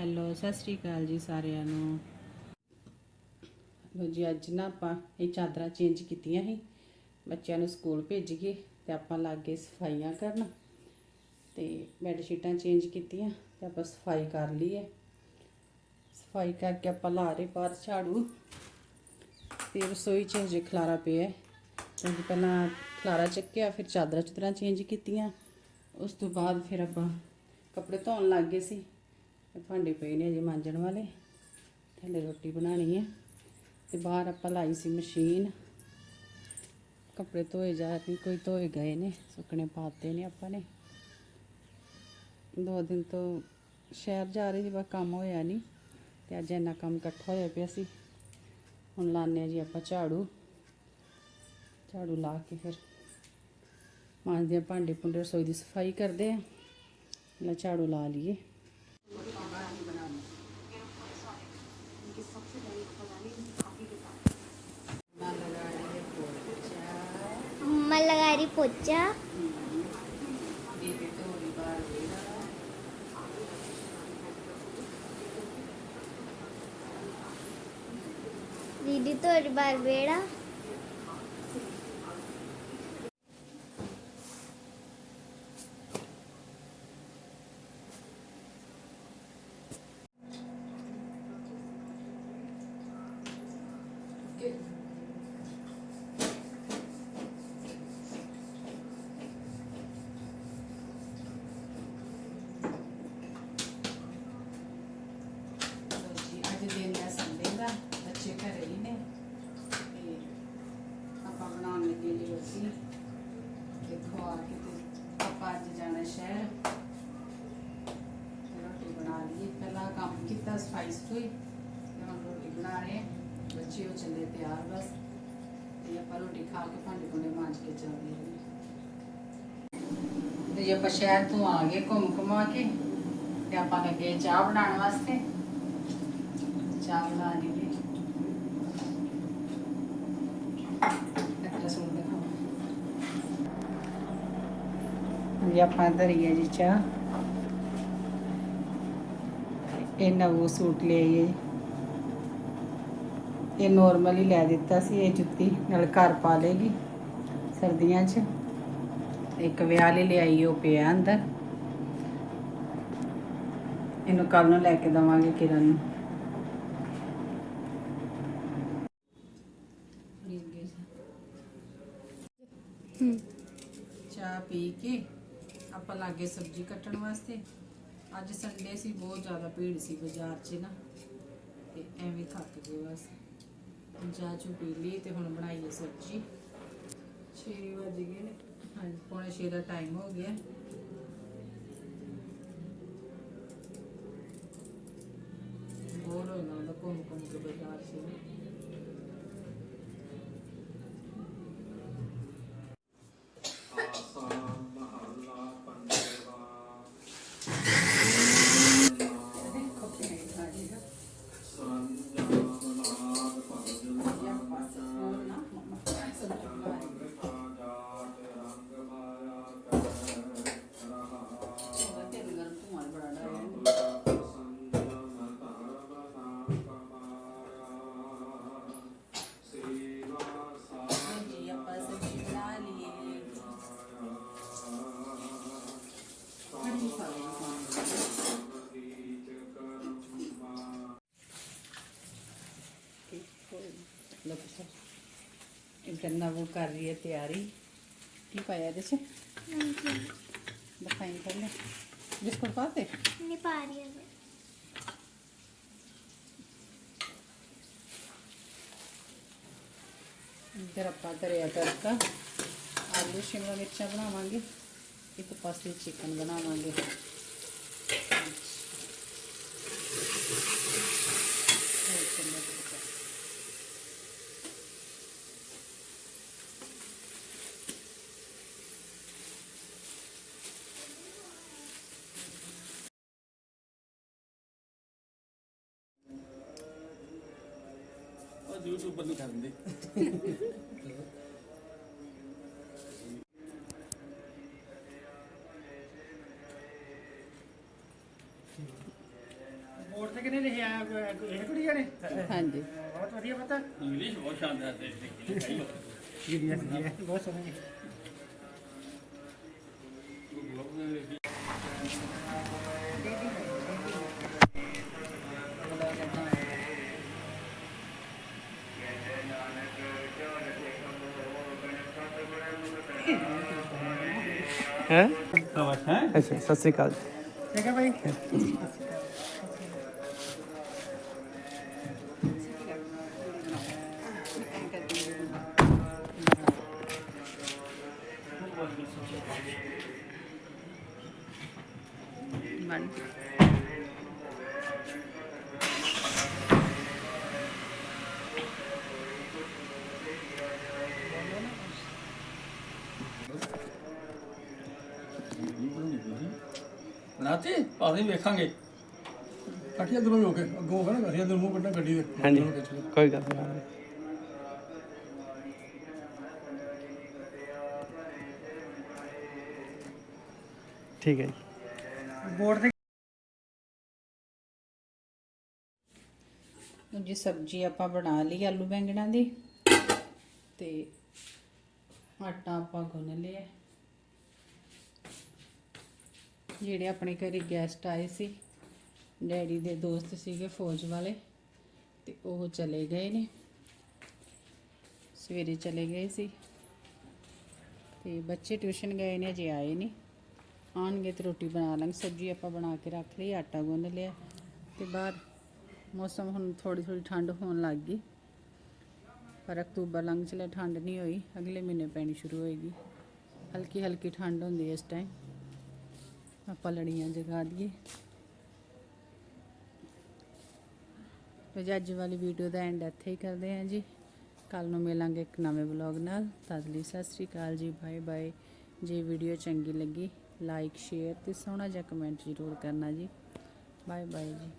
Hello, ਸਤਿ ਸ਼੍ਰੀ ਅਕਾਲ ਜੀ ਸਾਰਿਆਂ ਨੂੰ। ਲੋ ਜੀ, ਅੱਜ ਨਾ ਆਪਾਂ ਇਹ ਚਾਦਰਾਂ ਚੇਂਜ ਕੀਤੀਆਂ ਸੀ। ਬੱਚਿਆਂ ਨੂੰ ਸਕੂਲ ਭੇਜ ਕੇ ਤੇ ਆਪਾਂ ਲੱਗ ਗਏ ਸਫਾਈਆਂ ਕਰਨ। ਤੇ ਬੈੱਡ ਸ਼ੀਟਾਂ ਚੇਂਜ ਕੀਤੀਆਂ ਤੇ ਆਪਾਂ ਸਫ਼ਾਈ ਕਰ ਲਈ ਹੈ। ਸਫ਼ਾਈ ਕਰਕੇ ਆਪਾਂ ਲਾ ਰਹੇ ਬਾਹਰ ਝਾੜੂ। ਤੇ ਰਸੋਈ 'ਚ ਹਜੇ ਖਲਾਰਾ ਪਿਆ ਹੈ। ਕਿਉਂਕਿ ਪਹਿਲਾਂ ਖਲਾਰਾ ਚੱਕਿਆ, ਫਿਰ ਚਾਦਰਾਂ ਚੁਦਰਾਂ ਚੇਂਜ ਕੀਤੀਆਂ। ਉਸ ਤੋਂ ਬਾਅਦ ਫਿਰ ਆਪਾਂ ਕੱਪੜੇ ਧੋਣ ਲੱਗ ਗਏ ਸੀ। ਤੇ ਭਾਂਡੇ ਪਏ ਨੇ ਅਜੇ ਮਾਂਜਣ ਵਾਲੇ। ਥੱਲੇ ਰੋਟੀ ਬਣਾਣੀ ਹੈ। ਤੇ ਬਾਹਰ ਆਪਾਂ ਲਾਈ ਸੀ ਮਸ਼ੀਨ। ਕੱਪੜੇ ਧੋਏ ਜਾ ਰਹੇ ਕੋਈ ਧੋਏ ਗਏ ਨੇ, ਸੁੱਕਣੇ ਪਾਤੇ ਨੇ ਆਪਾਂ ਨੇ। ਦੋ ਦਿਨ ਤੋਂ ਸ਼ਹਿਰ ਜਾ ਰਹੀ ਸੀ, ਬਸ ਕੰਮ ਹੋਇਆ ਨਹੀਂ। ਤੇ ਅੱਜ ਇੰਨਾ ਕੰਮ ਇਕੱਠਾ ਹੋਇਆ ਪਿਆ ਸੀ। ਹੁਣ ਲਾਉਂਦੇ ਹਾਂ ਜੀ ਆਪਾਂ ਝਾੜੂ। ਝਾੜੂ ਲਾ ਕੇ ਫਿਰ ਮਾਂਜਦੇ ਹਾਂ ਭਾਂਡੇ ਭੁੰਡੇ ਰਸੋਈ ਦੀ ਸਫ਼ਾਈ ਕਰਦੇ ਆ ਲੈ ਝਾੜੂ ਲਾ ਲਈਏ। ਪੈਰੀ ਪੋਚਾ। ਦੀਦੀ ਤੋੜ ਬਾਰ ਵੇੜਾ। ਕੀਤਾ ਸਫ਼ਾਈ ਸਫੂਈ ਤੇ ਰੋਟੀ ਬਣਾ ਰਹੇ। ਹਾਂ। ਬੱਚੇ ਹੋ ਚੱਲੇ ਤਿਆਰ ਬਸ। ਤੇ ਆਪਾਂ ਰੋਟੀ ਖਾ ਕੇ ਭਾਂਡੇ ਭੁੰਡੇ ਮਾਂਜ ਕੇ ਚੱਲਦੇ ਹਾਂ। ਤੇ ਜੇ ਆਪਾਂ ਸ਼ਹਿਰ ਤੋਂ ਆ ਗਏ ਘੁੰਮ ਘੁਮਾ ਕੇ, ਤੇ ਆਪਾਂ ਲੱਗੇ ਚਾਹ ਬਣਾਉਣ ਵਾਸਤੇ। ਚਾਹ ਬਣਾ ਲਈਏ ਤੇਰਾ ਸੂਟ ਦਿਖਾਓ। ਜੀ, ਆਪਾਂ ਧਰੀਏ ਜੀ ਚਾਹ। ਇਹ ਨਵੋ ਸੂਟ ਲਿਆਈਏ ਇਹ ਨੋਰਮਲ ਹੀ ਲੈ ਦਿੱਤਾ ਸੀ ਇਹ ਜੁੱਤੀ ਨਾਲ ਘਰ ਪਾ ਲੇਗੀ ਸਰਦੀਆਂ 'ਚ। ਇੱਕ ਵਿਆਹ ਲਈ ਲਿਆਈ ਉਹ ਪਿਆ ਅੰਦਰ। ਇਹਨੂੰ ਕੱਲ ਨੂੰ ਲੈ ਕੇ ਦਵਾਂਗੇ ਕਿਰਨ ਨੂੰ। ਚਾਹ ਪੀ ਕੇ ਆਪਾਂ ਲਾਗੇ ਸਬਜ਼ੀ ਕੱਟਣ ਵਾਸਤੇ। ਅੱਜ ਸੰਡੇ ਸੀ, ਬਹੁਤ ਜ਼ਿਆਦਾ ਭੀੜ ਸੀ ਬਾਜ਼ਾਰ 'ਚ ਨਾ, ਤੇ ਐਵੇਂ ਥੱਕ ਗਏ ਬਸ। ਹੁਣ ਚਾਹ ਚੂ ਪੀ ਲਈ ਤੇ ਹੁਣ ਬਣਾਈਏ ਸਬਜ਼ੀ। 6 ਵਜ ਗਏ ਨੇ। ਹਾਂਜੀ, ਪੌਣੇ 6 ਦਾ ਟਾਈਮ ਹੋ ਗਿਆ। ਬਹੁਤ ਹੋ ਜਾਂਦਾ ਘੁੰਮ ਘੁੰਮ ਕੇ ਬਾਜ਼ਾਰ 'ਚ। करना वो कर रही है तैयारी। की पाया जैसे? डिफाइन कर ले जिसको पा दे नहीं पा रही है इधर आप धरिया तड़का आलू शिमला मिर्चा बनावे एक पास चिकन बनावे ਉਹ ਯੂਟਿਊਬਰ ਨਹੀਂ ਕਰਦੇ ਬੋਰਡ ਤੇ ਕਿਹਨੇ ਲਿਖਿਆ ਇਹ ਕੁੜੀਆਂ ਨੇ? ਹਾਂਜੀ। ਬਹੁਤ ਵਧੀਆ ਪਤਾ। ਇੰਗਲਿਸ਼ ਬਹੁਤ ਸ਼ਾਨਦਾਰ ਤੇ ਲਿਖੀ ਹੈ। ਵਧੀਆ ਵਧੀਆ। ਬਹੁਤ ਸੋਹਣੀ ਹੈ। ਹੈ ਅੱਛਾ ਸਤਿ ਸ੍ਰੀ ਅਕਾਲ ਠੀਕ ਹੈ ਭਾਈ। ਬਣਾਤੀ ਭਾਵੇਂ ਵੇਖਾਂਗੇ। ਕੱਟੀ ਅੰਦਰੋਂ ਹੀ ਹੋ ਕੇ ਅੱਗੋਂ ਹੋ ਗਿਆ ਨਾ ਅਸੀਂ ਅੰਦਰ ਮੂੰਹ ਕੱਢਣਾ ਗੱਡੀ ਦੇ। ਹਾਂਜੀ। ਅੰਦਰੋਂ ਖਿੱਚ ਲਓ। ਕੋਈ ਗੱਲ ਨਹੀਂ। ਠੀਕ ਹੈ ਜੀ। ਬੋਰਡ ਤੇ ਜੀ ਸਬਜ਼ੀ ਆਪਾਂ ਬਣਾ ਲਈ ਆਲੂ ਬੈਂਗਣਾਂ ਦੀ ਤੇ ਆਟਾ ਆਪਾਂ ਗੁੰਨ ਲਿਆ। ਜਿਹੜੇ ਆਪਣੇ ਘਰੇ ਗੈਸਟ ਆਏ ਸੀ, ਡੈਡੀ ਦੇ ਦੋਸਤ ਸੀਗੇ ਫੌਜ ਵਾਲੇ, ਤੇ ਉਹ ਚਲੇ ਗਏ ਨੇ। ਸਵੇਰੇ ਚਲੇ ਗਏ ਸੀ। ਤੇ ਬੱਚੇ ਟਿਊਸ਼ਨ ਗਏ ਨੇ, ਅਜੇ ਆਏ ਨਹੀਂ ਆਣਗੇ ਤੇ ਰੋਟੀ ਬਣਾ ਲਾਂਗੇ, ਸਬਜ਼ੀ ਆਪਾਂ ਬਣਾ ਕੇ ਰੱਖ ਲਈ, ਆਟਾ ਗੁੰਨ ਲਿਆ। ਤੇ ਬਾਹਰ ਮੌਸਮ ਹੁਣ ਥੋੜੀ ਥੋੜੀ ਠੰਡ ਹੋਣ ਲੱਗ ਗਈ। ਪਰ ਅਕਤੂਬਰ ਲੰਘ ਚਲੇ, ਠੰਡ ਨਹੀਂ ਹੋਈ, ਅਗਲੇ ਮਹੀਨੇ ਪੈਣੀ ਸ਼ੁਰੂ ਹੋਏਗੀ। ਹਲਕੀ ਹਲਕੀ ਠੰਡ ਹੁੰਦੀ ਹੈ ਇਸ ਟਾਈਮ ਆਪਾਂ ਲੜੀਆਂ ਜਗਾ ਦਈਏ। ਤੇ ਅੱਜ ਵਾਲੀ ਵੀਡੀਓ ਦਾ ਐਂਡ ਇੱਥੇ ਹੀ ਕਰਦੇ ਹਾਂ ਜੀ। ਕੱਲ ਨੂੰ ਮਿਲਾਂਗੇ ਇੱਕ ਨਵੇਂ ਵਲੌਗ ਨਾਲ। ਤਦ ਲਈ ਸਤਿ ਸ੍ਰੀ ਅਕਾਲ ਜੀ ਬਾਏ ਬਾਏ ਜੇ ਵੀਡੀਓ ਚੰਗੀ ਲੱਗੀ ਲਾਈਕ ਸ਼ੇਅਰ ਤੇ ਸੋਹਣਾ ਜਿਹਾ ਕਮੈਂਟ ਜ਼ਰੂਰ ਕਰਨਾ ਜੀ। ਬਾਏ ਬਾਏ ਜੀ।